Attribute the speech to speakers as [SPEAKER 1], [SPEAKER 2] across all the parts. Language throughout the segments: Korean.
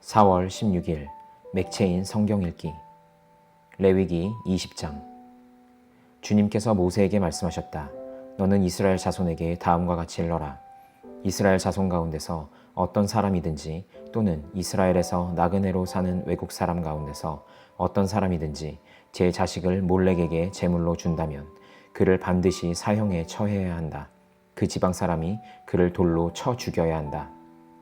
[SPEAKER 1] (4월 16일) 맥체인 성경 읽기 레위기 20장 주님께서 모세에게 말씀하셨다. 너는 이스라엘 자손에게 다음과 같이 일러라. 이스라엘 자손 가운데서 어떤 사람이든지 또는 이스라엘에서 나그네로 사는 외국 사람 가운데서 어떤 사람이든지 제 자식을 몰렉에게 제물로 준다면 그를 반드시 사형에 처해야 한다. 그 지방 사람이 그를 돌로 쳐 죽여야 한다.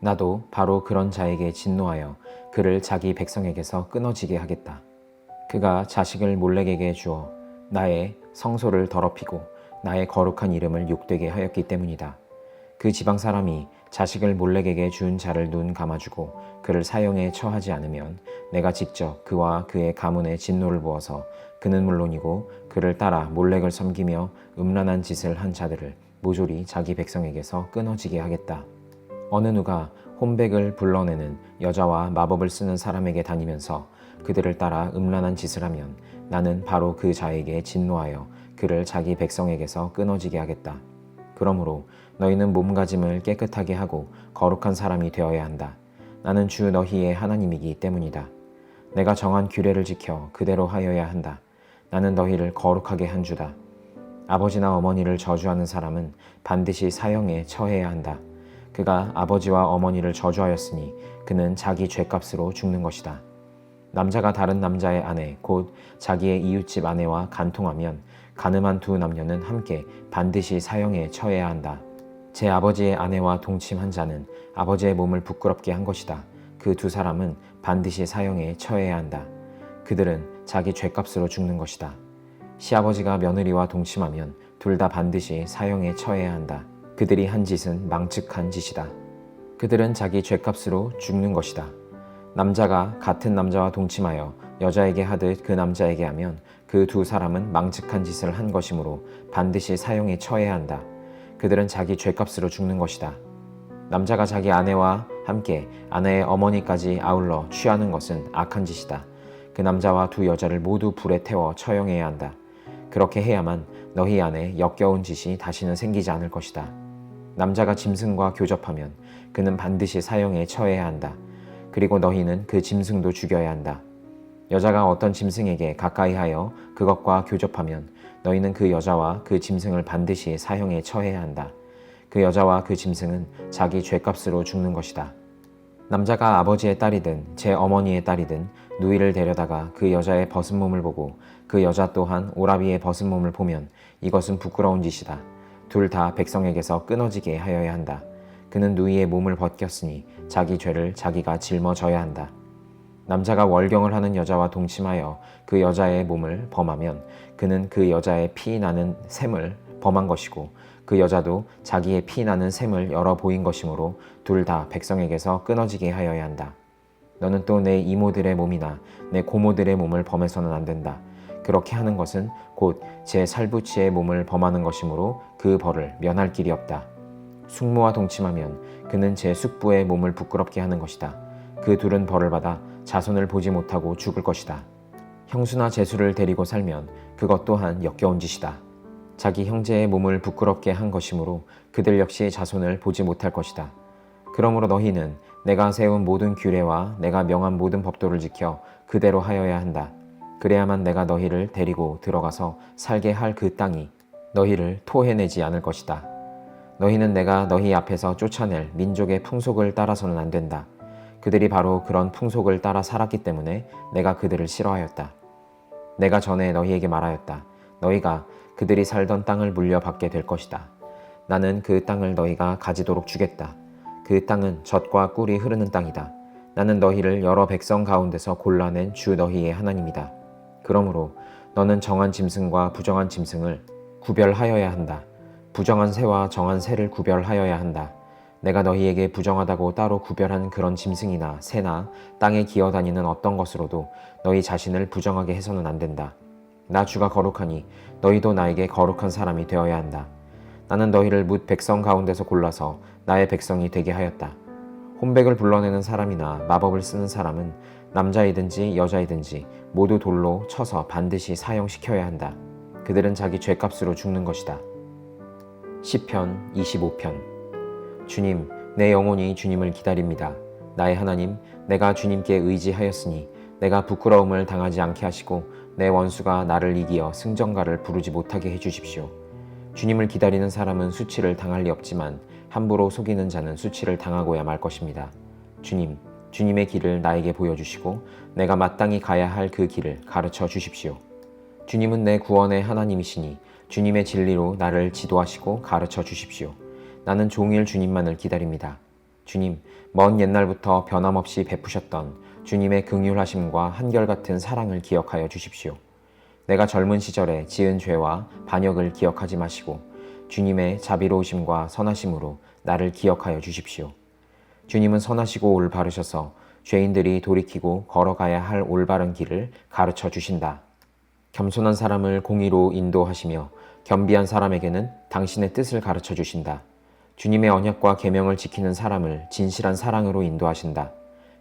[SPEAKER 1] 나도 바로 그런 자에게 진노하여 그를 자기 백성에게서 끊어지게 하겠다. 그가 자식을 몰렉에게 주어 나의 성소를 더럽히고 나의 거룩한 이름을 욕되게 하였기 때문이다. 그 지방 사람이 자식을 몰렉에게 준 자를 눈 감아주고 그를 사형에 처하지 않으면 내가 직접 그와 그의 가문에 진노를 부어서 그는 물론이고 그를 따라 몰렉을 섬기며 음란한 짓을 한 자들을 모조리 자기 백성에게서 끊어지게 하겠다. 어느 누가 혼백을 불러내는 여자와 마법을 쓰는 사람에게 다니면서 그들을 따라 음란한 짓을 하면 나는 바로 그 자에게 진노하여 그를 자기 백성에게서 끊어지게 하겠다. 그러므로 너희는 몸가짐을 깨끗하게 하고 거룩한 사람이 되어야 한다. 나는 주 너희의 하나님이기 때문이다. 내가 정한 규례를 지켜 그대로 하여야 한다. 나는 너희를 거룩하게 한 주다. 아버지나 어머니를 저주하는 사람은 반드시 사형에 처해야 한다. 그가 아버지와 어머니를 저주하였으니 그는 자기 죄값으로 죽는 것이다. 남자가 다른 남자의 아내, 곧 자기의 이웃집 아내와 간통하면 가늠한 두 남녀는 함께 반드시 사형에 처해야 한다. 제 아버지의 아내와 동침한 자는 아버지의 몸을 부끄럽게 한 것이다. 그 두 사람은 반드시 사형에 처해야 한다. 그들은 자기 죄값으로 죽는 것이다. 시아버지가 며느리와 동침하면 둘 다 반드시 사형에 처해야 한다. 그들이 한 짓은 망측한 짓이다. 그들은 자기 죄값으로 죽는 것이다. 남자가 같은 남자와 동침하여 여자에게 하듯 그 남자에게 하면 그 두 사람은 망측한 짓을 한 것이므로 반드시 사형에 처해야 한다. 그들은 자기 죄값으로 죽는 것이다. 남자가 자기 아내와 함께 아내의 어머니까지 아울러 취하는 것은 악한 짓이다. 그 남자와 두 여자를 모두 불에 태워 처형해야 한다. 그렇게 해야만 너희 안에 역겨운 짓이 다시는 생기지 않을 것이다. 남자가 짐승과 교접하면 그는 반드시 사형에 처해야 한다. 그리고 너희는 그 짐승도 죽여야 한다. 여자가 어떤 짐승에게 가까이 하여 그것과 교접하면 너희는 그 여자와 그 짐승을 반드시 사형에 처해야 한다. 그 여자와 그 짐승은 자기 죄값으로 죽는 것이다. 남자가 아버지의 딸이든 제 어머니의 딸이든 누이를 데려다가 그 여자의 벗은 몸을 보고 그 여자 또한 오라비의 벗은 몸을 보면 이것은 부끄러운 짓이다. 둘 다 백성에게서 끊어지게 하여야 한다. 그는 누이의 몸을 벗겼으니 자기 죄를 자기가 짊어져야 한다. 남자가 월경을 하는 여자와 동침하여 그 여자의 몸을 범하면 그는 그 여자의 피 나는 샘을 범한 것이고 그 여자도 자기의 피 나는 샘을 열어 보인 것이므로 둘 다 백성에게서 끊어지게 하여야 한다. 너는 또 내 이모들의 몸이나 내 고모들의 몸을 범해서는 안 된다. 그렇게 하는 것은 곧 제 살부치의 몸을 범하는 것이므로 그 벌을 면할 길이 없다. 숙모와 동침하면 그는 제 숙부의 몸을 부끄럽게 하는 것이다. 그 둘은 벌을 받아 자손을 보지 못하고 죽을 것이다. 형수나 제수를 데리고 살면 그것 또한 역겨운 짓이다. 자기 형제의 몸을 부끄럽게 한 것이므로 그들 역시 자손을 보지 못할 것이다. 그러므로 너희는 내가 세운 모든 규례와 내가 명한 모든 법도를 지켜 그대로 하여야 한다. 그래야만 내가 너희를 데리고 들어가서 살게 할 그 땅이 너희를 토해내지 않을 것이다. 너희는 내가 너희 앞에서 쫓아낼 민족의 풍속을 따라서는 안 된다. 그들이 바로 그런 풍속을 따라 살았기 때문에 내가 그들을 싫어하였다. 내가 전에 너희에게 말하였다. 너희가 그들이 살던 땅을 물려받게 될 것이다. 나는 그 땅을 너희가 가지도록 주겠다. 그 땅은 젖과 꿀이 흐르는 땅이다. 나는 너희를 여러 백성 가운데서 골라낸 주 너희의 하나님이다. 그러므로 너는 정한 짐승과 부정한 짐승을 구별하여야 한다. 부정한 새와 정한 새를 구별하여야 한다. 내가 너희에게 부정하다고 따로 구별한 그런 짐승이나 새나 땅에 기어다니는 어떤 것으로도 너희 자신을 부정하게 해서는 안 된다. 나 주가 거룩하니 너희도 나에게 거룩한 사람이 되어야 한다. 나는 너희를 뭇 백성 가운데서 골라서 나의 백성이 되게 하였다. 혼백을 불러내는 사람이나 마법을 쓰는 사람은 남자이든지 여자이든지 모두 돌로 쳐서 반드시 사형시켜야 한다. 그들은 자기 죄값으로 죽는 것이다. 시편 25편 주님 내 영혼이 주님을 기다립니다. 나의 하나님 내가 주님께 의지하였으니 내가 부끄러움을 당하지 않게 하시고 내 원수가 나를 이기어 승전가를 부르지 못하게 해 주십시오. 주님을 기다리는 사람은 수치를 당할 리 없지만 함부로 속이는 자는 수치를 당하고야 말 것입니다. 주님, 주님의 길을 나에게 보여주시고 내가 마땅히 가야 할 그 길을 가르쳐 주십시오. 주님은 내 구원의 하나님이시니 주님의 진리로 나를 지도하시고 가르쳐 주십시오. 나는 종일 주님만을 기다립니다. 주님, 먼 옛날부터 변함없이 베푸셨던 주님의 긍휼하심과 한결같은 사랑을 기억하여 주십시오. 내가 젊은 시절에 지은 죄와 반역을 기억하지 마시고 주님의 자비로우심과 선하심으로 나를 기억하여 주십시오. 주님은 선하시고 올바르셔서 죄인들이 돌이키고 걸어가야 할 올바른 길을 가르쳐 주신다. 겸손한 사람을 공의로 인도하시며 겸비한 사람에게는 당신의 뜻을 가르쳐 주신다. 주님의 언약과 계명을 지키는 사람을 진실한 사랑으로 인도하신다.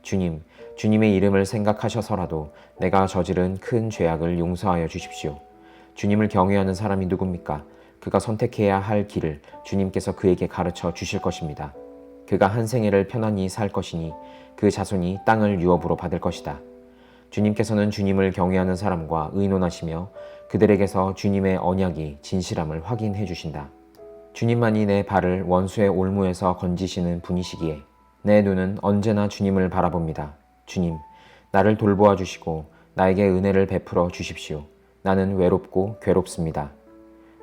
[SPEAKER 1] 주님, 주님의 이름을 생각하셔서라도 내가 저지른 큰 죄악을 용서하여 주십시오. 주님을 경외하는 사람이 누굽니까? 그가 선택해야 할 길을 주님께서 그에게 가르쳐 주실 것입니다. 그가 한 생애를 편안히 살 것이니 그 자손이 땅을 유업으로 받을 것이다. 주님께서는 주님을 경외하는 사람과 의논하시며 그들에게서 주님의 언약이 진실함을 확인해 주신다. 주님만이 내 발을 원수의 올무에서 건지시는 분이시기에 내 눈은 언제나 주님을 바라봅니다. 주님, 나를 돌보아 주시고 나에게 은혜를 베풀어 주십시오. 나는 외롭고 괴롭습니다.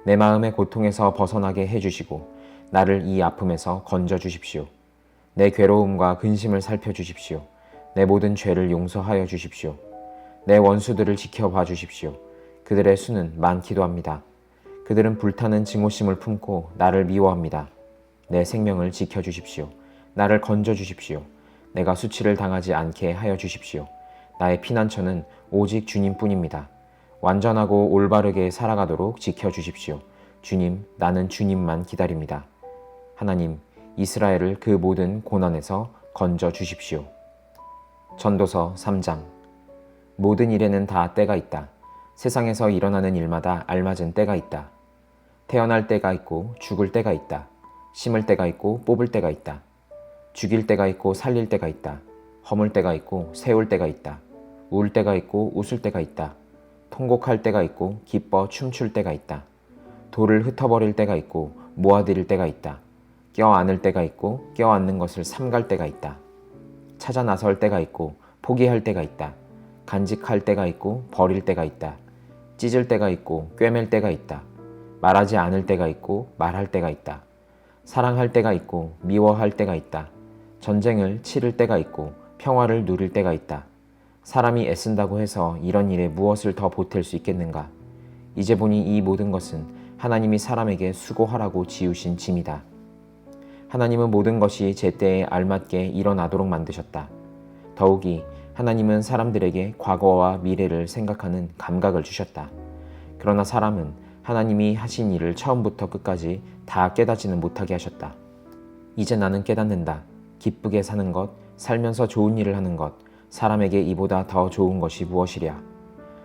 [SPEAKER 1] 내 마음의 고통에서 벗어나게 해 주시고 나를 이 아픔에서 건져 주십시오. 내 괴로움과 근심을 살펴 주십시오. 내 모든 죄를 용서하여 주십시오. 내 원수들을 지켜봐 주십시오. 그들의 수는 많기도 합니다. 그들은 불타는 증오심을 품고 나를 미워합니다. 내 생명을 지켜 주십시오. 나를 건져 주십시오. 내가 수치를 당하지 않게 하여 주십시오. 나의 피난처는 오직 주님뿐입니다. 완전하고 올바르게 살아가도록 지켜 주십시오. 주님, 나는 주님만 기다립니다. 하나님, 이스라엘을 그 모든 고난에서 건져 주십시오. 전도서 3장 모든 일에는 다 때가 있다. 세상에서 일어나는 일마다 알맞은 때가 있다. 태어날 때가 있고 죽을 때가 있다. 심을 때가 있고 뽑을 때가 있다. 죽일 때가 있고 살릴 때가 있다. 허물 때가 있고 세울 때가 있다. 울 때가 있고 웃을 때가 있다. 통곡할 때가 있고 기뻐 춤출 때가 있다. 돌을 흩어버릴 때가 있고 모아들일 때가 있다. 껴안을 때가 있고 껴안는 것을 삼갈 때가 있다. 찾아 나설 때가 있고 포기할 때가 있다. 간직할 때가 있고 버릴 때가 있다. 찢을 때가 있고 꿰맬 때가 있다. 말하지 않을 때가 있고 말할 때가 있다. 사랑할 때가 있고 미워할 때가 있다. 전쟁을 치를 때가 있고 평화를 누릴 때가 있다. 사람이 애쓴다고 해서 이런 일에 무엇을 더 보탤 수 있겠는가? 이제 보니 이 모든 것은 하나님이 사람에게 수고하라고 지우신 짐이다. 하나님은 모든 것이 제때에 알맞게 일어나도록 만드셨다. 더욱이 하나님은 사람들에게 과거와 미래를 생각하는 감각을 주셨다. 그러나 사람은 하나님이 하신 일을 처음부터 끝까지 다 깨닫지는 못하게 하셨다. 이제 나는 깨닫는다. 기쁘게 사는 것, 살면서 좋은 일을 하는 것, 사람에게 이보다 더 좋은 것이 무엇이랴.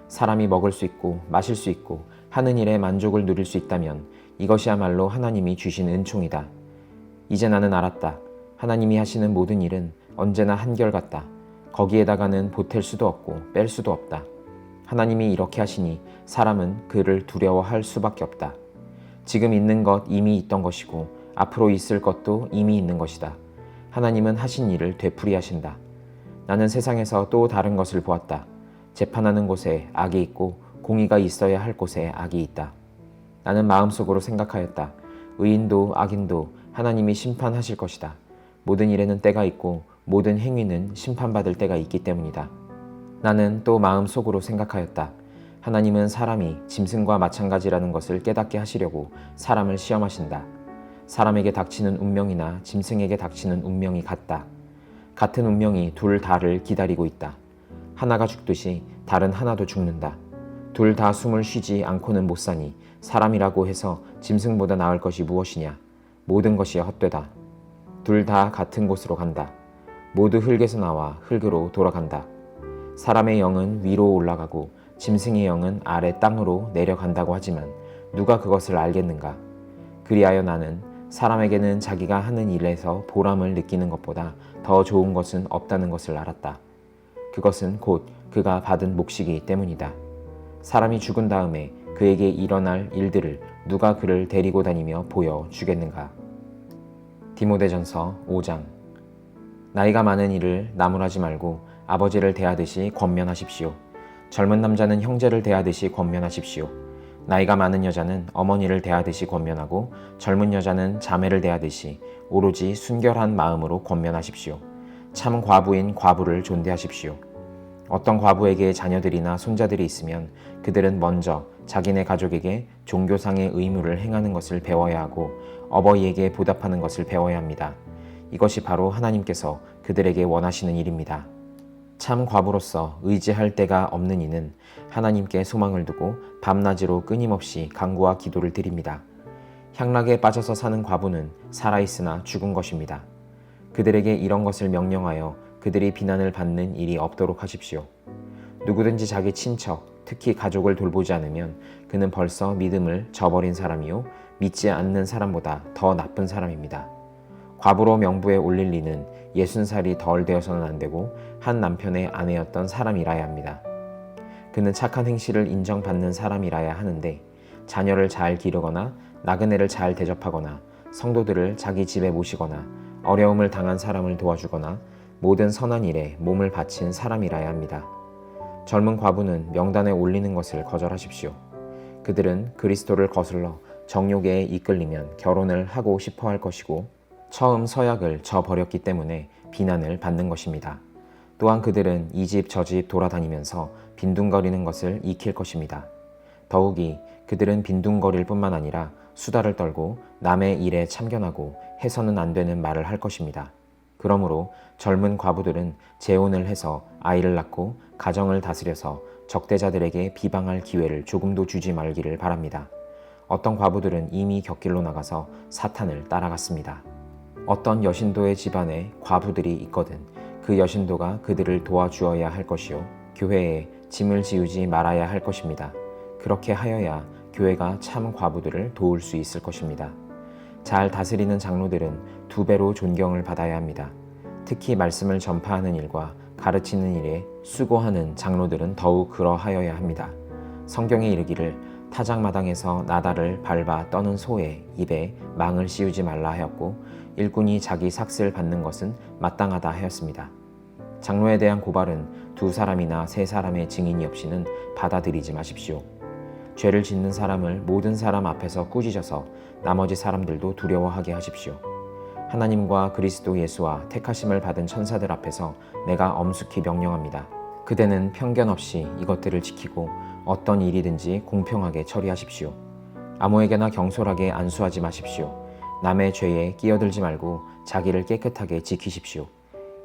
[SPEAKER 1] 사람이 먹을 수 있고 마실 수 있고 하는 일에 만족을 누릴 수 있다면 이것이야말로 하나님이 주신 은총이다. 이제 나는 알았다. 하나님이 하시는 모든 일은 언제나 한결같다. 거기에다가는 보탤 수도 없고 뺄 수도 없다. 하나님이 이렇게 하시니 사람은 그를 두려워할 수밖에 없다. 지금 있는 것 이미 있던 것이고 앞으로 있을 것도 이미 있는 것이다. 하나님은 하신 일을 되풀이하신다. 나는 세상에서 또 다른 것을 보았다. 재판하는 곳에 악이 있고 공의가 있어야 할 곳에 악이 있다. 나는 마음속으로 생각하였다. 의인도 악인도 하나님이 심판하실 것이다. 모든 일에는 때가 있고 모든 행위는 심판받을 때가 있기 때문이다. 나는 또 마음속으로 생각하였다. 하나님은 사람이 짐승과 마찬가지라는 것을 깨닫게 하시려고 사람을 시험하신다. 사람에게 닥치는 운명이나 짐승에게 닥치는 운명이 같다. 같은 운명이 둘 다를 기다리고 있다. 하나가 죽듯이 다른 하나도 죽는다. 둘 다 숨을 쉬지 않고는 못 사니 사람이라고 해서 짐승보다 나을 것이 무엇이냐? 모든 것이 헛되다. 둘 다 같은 곳으로 간다. 모두 흙에서 나와 흙으로 돌아간다. 사람의 영은 위로 올라가고 짐승의 영은 아래 땅으로 내려간다고 하지만 누가 그것을 알겠는가? 그리하여 나는 사람에게는 자기가 하는 일에서 보람을 느끼는 것보다 더 좋은 것은 없다는 것을 알았다. 그것은 곧 그가 받은 몫이기 때문이다. 사람이 죽은 다음에 그에게 일어날 일들을 누가 그를 데리고 다니며 보여 주겠는가? 디모데전서 5장 나이가 많은 이를 나무라지 말고 아버지를 대하듯이 권면하십시오. 젊은 남자는 형제를 대하듯이 권면하십시오. 나이가 많은 여자는 어머니를 대하듯이 권면하고 젊은 여자는 자매를 대하듯이 오로지 순결한 마음으로 권면하십시오. 참 과부인 과부를 존대하십시오. 어떤 과부에게 자녀들이나 손자들이 있으면 그들은 먼저 자기네 가족에게 종교상의 의무를 행하는 것을 배워야 하고 어버이에게 보답하는 것을 배워야 합니다. 이것이 바로 하나님께서 그들에게 원하시는 일입니다. 참 과부로서 의지할 데가 없는 이는 하나님께 소망을 두고 밤낮으로 끊임없이 간구와 기도를 드립니다. 향락에 빠져서 사는 과부는 살아있으나 죽은 것입니다. 그들에게 이런 것을 명령하여 그들이 비난을 받는 일이 없도록 하십시오. 누구든지 자기 친척, 특히 가족을 돌보지 않으면 그는 벌써 믿음을 저버린 사람이요. 믿지 않는 사람보다 더 나쁜 사람입니다. 과부로 명부에 올릴 리는 예순 살이 덜 되어서는 안 되고 한 남편의 아내였던 사람이라야 합니다. 그는 착한 행실을 인정받는 사람이라야 하는데 자녀를 잘 기르거나 나그네를 잘 대접하거나 성도들을 자기 집에 모시거나 어려움을 당한 사람을 도와주거나 모든 선한 일에 몸을 바친 사람이라야 합니다. 젊은 과부는 명단에 올리는 것을 거절하십시오. 그들은 그리스도를 거슬러 정욕에 이끌리면 결혼을 하고 싶어 할 것이고 처음 서약을 저버렸기 때문에 비난을 받는 것입니다. 또한 그들은 이 집 저 집 돌아다니면서 빈둥거리는 것을 익힐 것입니다. 더욱이 그들은 빈둥거릴 뿐만 아니라 수다를 떨고 남의 일에 참견하고 해서는 안 되는 말을 할 것입니다. 그러므로 젊은 과부들은 재혼을 해서 아이를 낳고 가정을 다스려서 적대자들에게 비방할 기회를 조금도 주지 말기를 바랍니다. 어떤 과부들은 이미 곁길로 나가서 사탄을 따라갔습니다. 어떤 여신도의 집안에 과부들이 있거든 그 여신도가 그들을 도와주어야 할 것이요 교회에 짐을 지우지 말아야 할 것입니다. 그렇게 하여야 교회가 참 과부들을 도울 수 있을 것입니다. 잘 다스리는 장로들은 두 배로 존경을 받아야 합니다. 특히 말씀을 전파하는 일과 가르치는 일에 수고하는 장로들은 더욱 그러하여야 합니다. 성경에 이르기를 타작마당에서 나다를 밟아 떠는 소의 입에 망을 씌우지 말라 하였고 일꾼이 자기 삭슬 받는 것은 마땅하다 하였습니다. 장로에 대한 고발은 두 사람이나 세 사람의 증인이 없이는 받아들이지 마십시오. 죄를 짓는 사람을 모든 사람 앞에서 꾸짖어서 나머지 사람들도 두려워하게 하십시오. 하나님과 그리스도 예수와 택하심을 받은 천사들 앞에서 내가 엄숙히 명령합니다. 그대는 편견 없이 이것들을 지키고 어떤 일이든지 공평하게 처리하십시오. 아무에게나 경솔하게 안수하지 마십시오. 남의 죄에 끼어들지 말고 자기를 깨끗하게 지키십시오.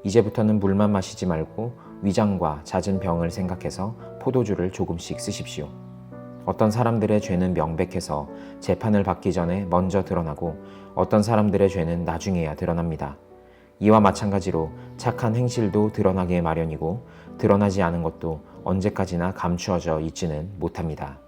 [SPEAKER 1] 이제부터는 물만 마시지 말고 위장과 잦은 병을 생각해서 포도주를 조금씩 쓰십시오. 어떤 사람들의 죄는 명백해서 재판을 받기 전에 먼저 드러나고 어떤 사람들의 죄는 나중에야 드러납니다. 이와 마찬가지로 착한 행실도 드러나게 마련이고 드러나지 않은 것도 언제까지나 감추어져 있지는 못합니다.